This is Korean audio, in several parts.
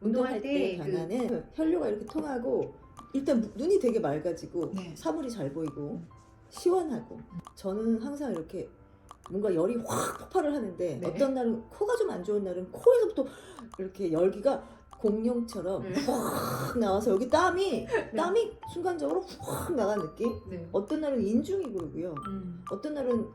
운동할 때 그- 변화는 혈류가 이렇게 통하고 일단 무- 눈이 되게 맑아지고 네. 사물이 잘 보이고 시원하고 저는 항상 이렇게 뭔가 열이 확 폭발을 하는데 네. 어떤 날은 코가 좀 안 좋은 날은 코에서부터 이렇게 열기가 공룡처럼 네. 확 나와서 여기 땀이 땀이 순간적으로 확 나간 느낌 네. 어떤 날은 인중이 그러고요 음. 어떤 날은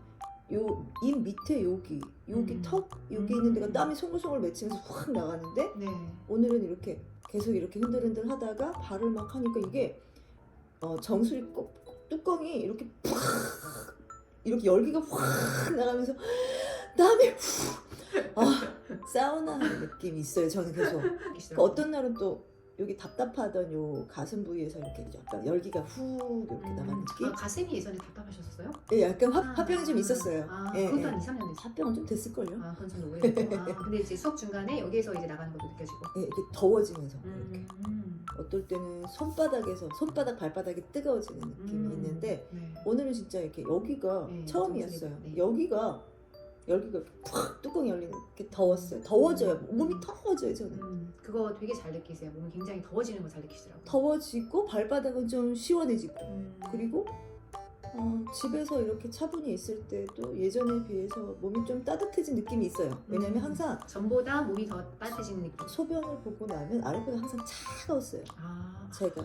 요 입 밑에 여기 여기 음. 턱 여기 음. 있는 데가 땀이 송글송글 맺히면서 확 나가는데 네. 오늘은 이렇게 계속 이렇게 흔들흔들 하다가 발을 막 하니까 이게 어, 정수리 꼭, 꼭 뚜껑이 이렇게 팍 이렇게 열기가 확 나가면서 땀이 훅아 사우나 느낌이 있어요 저는 계속 그 어떤 날은 또 여기 답답하던 요 가슴 부위에서 이렇게 약간 열기가 훅 이렇게 나가는 느낌 아, 가슴이 예전에 답답하셨었어요? 예, 약간 화, 아, 화병이 좀 있었어요 아, 예, 그것도 예. 한 2, 3년 됐죠. 화병은 좀 됐을걸요 아, 그건 저는 오해했고. 아, 근데 이제 수업 중간에 여기에서 이제 나가는 것도 느껴지고. 예, 이렇게 더워지면서 이렇게 음. 어떨 때는 손바닥에서 손바닥 발바닥이 뜨거워지는 느낌이 음. 있는데 네. 오늘은 진짜 이렇게 여기가 네, 처음이었어요. 네. 여기가 열기가 팍 뚜껑이 열리는 게 더웠어요. 더워져요. 몸이 더워져요. 저는 음, 그거 되게 잘 느끼세요. 몸이 굉장히 더워지는 거 잘 느끼시더라고요. 더워지고 발바닥은 좀 시원해지고 음. 그리고 어, 집에서 이렇게 차분히 있을 때도 예전에 비해서 몸이 좀 따뜻해진 느낌이 있어요. 왜냐면 음. 항상 전보다 몸이 더 따뜻해지는 느낌. 소변을 보고 나면 아랫배가 항상 차가웠어요. 아, 제가